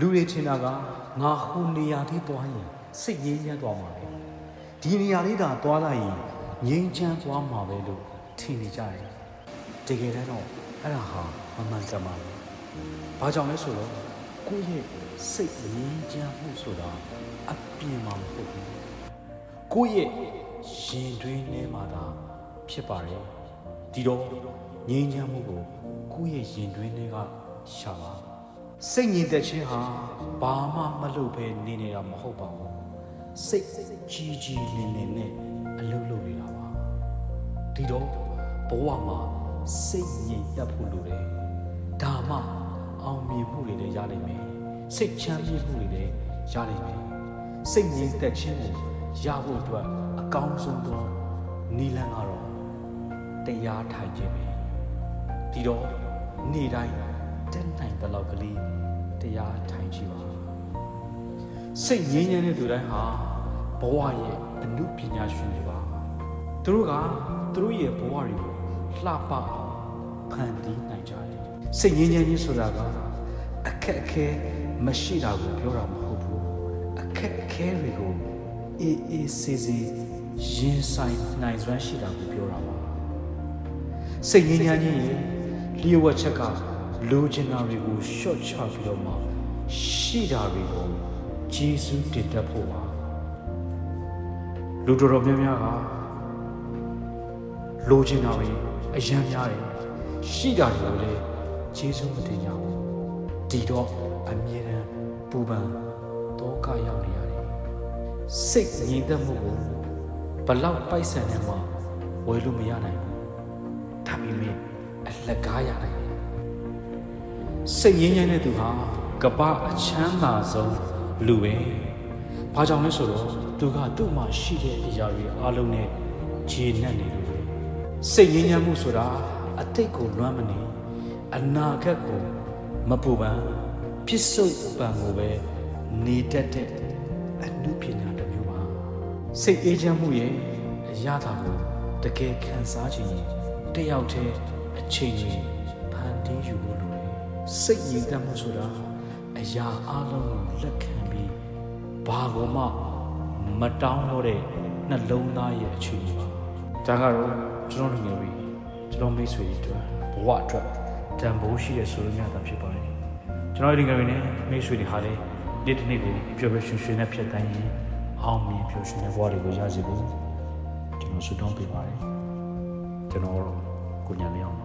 လူတွေထင်တာကငါဟိုနေရာလေးသွားရင်စိတ်ငြိမ်းချမ်းသွားမှာပဲဒီနေရာလေးသာသွားလိုက်ရင်ငြိမ်းချမ်းသွားမှာပဲလို့ထင်နေကြတယ်တကယ်တမ်းတော့အဲ့ဒါဟာမမှန်ကန်ပါဘူးဘာကြောင့်လဲဆိုတော့ကိုယ့်ရဲ့စိတ်ငြိမ်းချမ်းမှုဆိုတာအပြင်မှာမဟုတ်ဘူးကိုယ့်ရဲ့ရင်တွင်းထဲမှာသာဖြစ်ပါတယ်ဒီတော့ငြိမ်းချမ်းမှုကိုကိုယ့်ရဲ့ရင်တွင်းထဲကရှာပါ စိတ်ငြိမ်သက်ခြင်းဟာဘာမှမလုပ်ဘဲနေနေတာမဟုတ်ပါဘူးစိတ်ကြီးကြီးလင်းလင်းနဲ့အလုပ်လုပ်နေတာပါဒီတော့ဘဝမှာစိတ်ငြိမ်သက်ဖို့လိုတယ်ဒါမှအောင်မြင်မှုတွေလည်းရနိုင်မယ်စိတ်ချမ်းမြေ့မှုတွေလည်းရနိုင်မယ်စိတ်ငြိမ်သက်ခြင်းကိုရဖို့အတွက်အကောင်းဆုံးသောနည်းလမ်းကတော့တရားထိုင်ခြင်းပဲဒီတော့နေ့တိုင်း တက်နိုင်တဲ့လောက်ကလေးတရားထိုင်ကြည့်ပါစိတ်ငြိမ်းချမ်းတဲ့သူတိုင်းဟာဘဝရဲ့အမှုပညာရှင်တွေပါသူတို့ကသူတို့ရဲ့ဘဝတွေကိုလှပအောင်ဖန်တီးနိုင်ကြတယ်စိတ်ငြိမ်းချမ်းခြင်းဆိုတာကအခက်အခဲမရှိတာကိုပြောတာမဟုတ်ဘူးအခက်အခဲတွေကိုအေးအေးဆေးဆေးရင်ဆိုင်နိုင်စွမ်းရှိတာကိုပြောတာပါစိတ်ငြိမ်းချမ်းခြင်းရဲ့လျှို့ဝှက်ချက်က လိုချင်တာတွေကိုရှော့ချပြီးတော့မှရှိတာတွေကိုဂျေစုတင်တတ်ဖို့ပါလူတော်တော်များများကလိုချင်တာတွေအယံများတယ်ရှိတာတွေကိုလည်းဂျေစုမတင်ကြဘူးဒီတော့အမြဲတမ်းပူပန်ဒုက္ခရောက်နေရတယ်စိတ်ငြိမ်သက်မှုကိုဘလောက်ပိုက်ဆံနဲ့မှဝယ်လို့မရနိုင်ဘူးဒါပေမဲ့အလကားရနိုင်တယ် စိတ်ငြိမ်းချမ်းတဲ့သူဟာကပ္ပအချမ်းသာဆုံးလူပဲဘာကြောင့်လဲဆိုတော့သူကသူ့မှာရှိတဲ့အရာတွေအလုံးနဲ့ခြေနှက်နေလို့ပဲစိတ်ငြိမ်းချမ်းမှုဆိုတာအတိတ်ကိုလွမ်းမနေအနာဂတ်ကိုမပူပန်ပြစ္ဆုတ်ပံကိုပဲနေတတ်တဲ့အနုပညာတစ်မျိုးပါစိတ်အေးချမ်းမှုရဲ့အရာသာကိုတကယ်ခံစားခြင်းရင်တယောက်တည်းအချိန်ကြီးဖန်တီးယူလို့လိုတယ် စိတ်ရည်တတ်မှုဆိုတာအရာအလုံးကိုလက်ခံပြီးဘာကိုမှမတောင်းတော့တဲ့နှလုံးသားရဲ့အချိန်ကြီးပါဒါကတော့ကျွန်တော်လူငယ်တွေကျွန်တော်မိတ်ဆွေတွေအတွက်ဘဝအတွက်တန်ဖိုးရှိတဲ့ဆိုလိုများတာဖြစ်ပါတယ်ကျွန်တော်ဒီငယ်တွေနဲ့မိတ်ဆွေတွေဟာလည်းဒီတစ်နေ့ကိုပျော်ပျော်ရွှင်ရွှင်နဲ့ဖြတ်တန်းရင်အောင်မြင်ပျော်ရွှင်တဲ့ဘဝတွေကိုရရှိဖို့ကျွန်တော်ဆုတောင်းပေးပါတယ်ကျွန်တော်ကိုညာလျောင်း